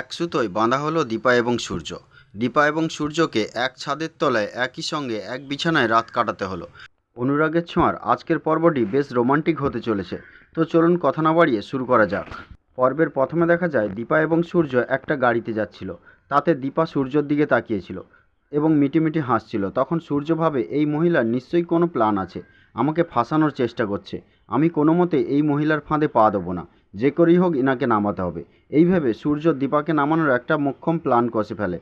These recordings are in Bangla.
এক সুতোয় বাঁধা হলো দীপা এবং সূর্য। দীপা এবং সূর্যকে এক ছাদের তলায় একই সঙ্গে এক বিছানায় রাত কাটাতে হলো। অনুরাগের ছোঁয়ার আজকের পর্বটি বেশ রোমান্টিক হতে চলেছে। তো চলুন কথা না বাড়িয়ে শুরু করা যাক। পর্বের প্রথমে দেখা যায় দীপা এবং সূর্য একটা গাড়িতে যাচ্ছিল। তাতে দীপা সূর্যর দিকে তাকিয়েছিল এবং মিটিমিটি হাসছিল। তখন সূর্য ভাবে, এই মহিলার নিশ্চয়ই কোনো প্ল্যান আছে। আমাকে ফাঁসানোর চেষ্টা করছে। আমি কোনো মতে এই মহিলার ফাঁদে পা দেবো না। যে করেই হোক ইনাকে নামাতে হবে। এইভাবে সূর্য দীপাকে নামানোর একটা মোক্ষম প্ল্যান কষে ফেলে।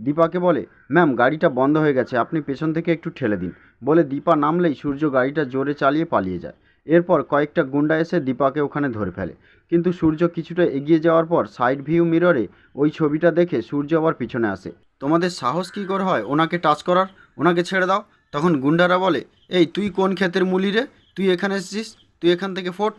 দীপাকে বলে, ম্যাম, গাড়িটা বন্ধ হয়ে গেছে, আপনি পেছন থেকে একটু ঠেলে দিন। বলে দীপা নামলেই সূর্য গাড়িটা জোরে চালিয়ে পালিয়ে যায়। এরপর কয়েকটা গুন্ডা এসে দীপাকে ওখানে ধরে ফেলে। কিন্তু সূর্য কিছুটা এগিয়ে যাওয়ার পর সাইড ভিউ মিররে ওই ছবিটা দেখে সূর্য আবার পিছনে আসে। তোমাদের সাহস কী করে হয় ওনাকে টাচ করার? ওনাকে ছেড়ে দাও। তখন গুন্ডারা বলে, এই, তুই কোন ক্ষেতের মুলি রে? তুই এখানে এসেছিস? তুই এখান থেকে ফোট।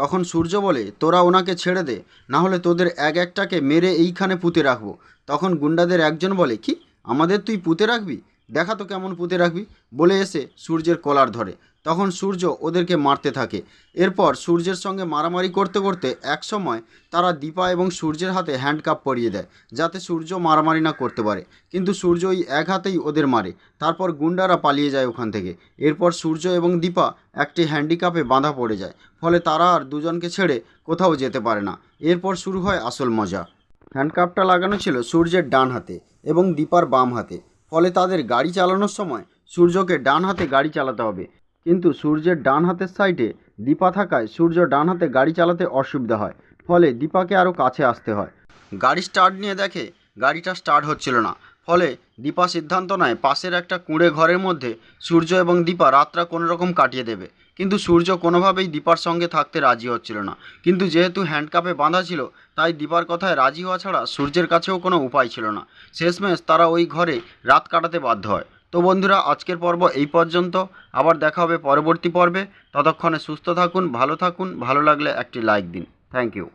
তখন সূর্য বলে, তোরা ওনাকে ছেড়ে দে না হলে তোদের এক একটাকে মেরে এইখানে পুঁতে রাখব। তখন গুন্ডাদের একজন বলে, কি, আমাদের তুই পুঁতে রাখবি? দেখা তো কেমন পুঁতে রাখবি। বলে এসে সূর্যের কলার ধরে। তখন সূর্য ওদেরকে মারতে থাকে। এরপর সূর্যের সঙ্গে মারামারি করতে করতে এক সময় তারা দীপা এবং সূর্যের হাতে হ্যান্ডকাপ পরিয়ে দেয়, যাতে সূর্য মারামারি না করতে পারে। কিন্তু সূর্য ওই এক হাতেই ওদের মারে। তারপর গুন্ডারা পালিয়ে যায় ওখান থেকে। এরপর সূর্য এবং দীপা একটি হ্যান্ডিক্যাপে বাঁধা পড়ে যায়। ফলে তারা আর দুজনকে ছেড়ে কোথাও যেতে পারে না। এরপর শুরু হয় আসল মজা। হ্যান্ডকাপটা লাগানো ছিল সূর্যের ডান হাতে এবং দীপার বাম হাতে। ফলে তাদের গাড়ি চালানোর সময় সূর্যকে ডান হাতে গাড়ি চালাতে হবে। কিন্তু সূর্যের ডান হাতের সাইডে দীপা থাকায় সূর্য ডান হাতে গাড়ি চালাতে অসুবিধা হয়, ফলে দীপাকে আরও কাছে আসতে হয়। গাড়ি স্টার্ট নিয়ে দেখে গাড়িটা স্টার্ট হচ্ছিল না, ফলে দীপা সিদ্ধান্ত নেয় পাশের একটা কুঁড়ে ঘরের মধ্যে সূর্য এবং দীপা রাতটা কোনো রকম কাটিয়ে দেবে। কিন্তু সূর্য কোনোভাবেই দীপার সঙ্গে থাকতে রাজি হচ্ছিল না। কিন্তু যেহেতু হ্যান্ডকাপে বাঁধা ছিল, তাই দীপার কথায় রাজি হওয়া ছাড়া সূর্যের কাছেও কোনো উপায় ছিল না। শেষমেশ তারা ওই ঘরে রাত কাটাতে বাধ্য হয়। তো বন্ধুরা, আজকের পর্ব এই পর্যন্ত। আবার দেখা হবে পরবর্তী পর্বে। ততক্ষণে সুস্থ থাকুন, ভালো থাকুন, ভালো লাগলে একটি লাইক দিন। Thank you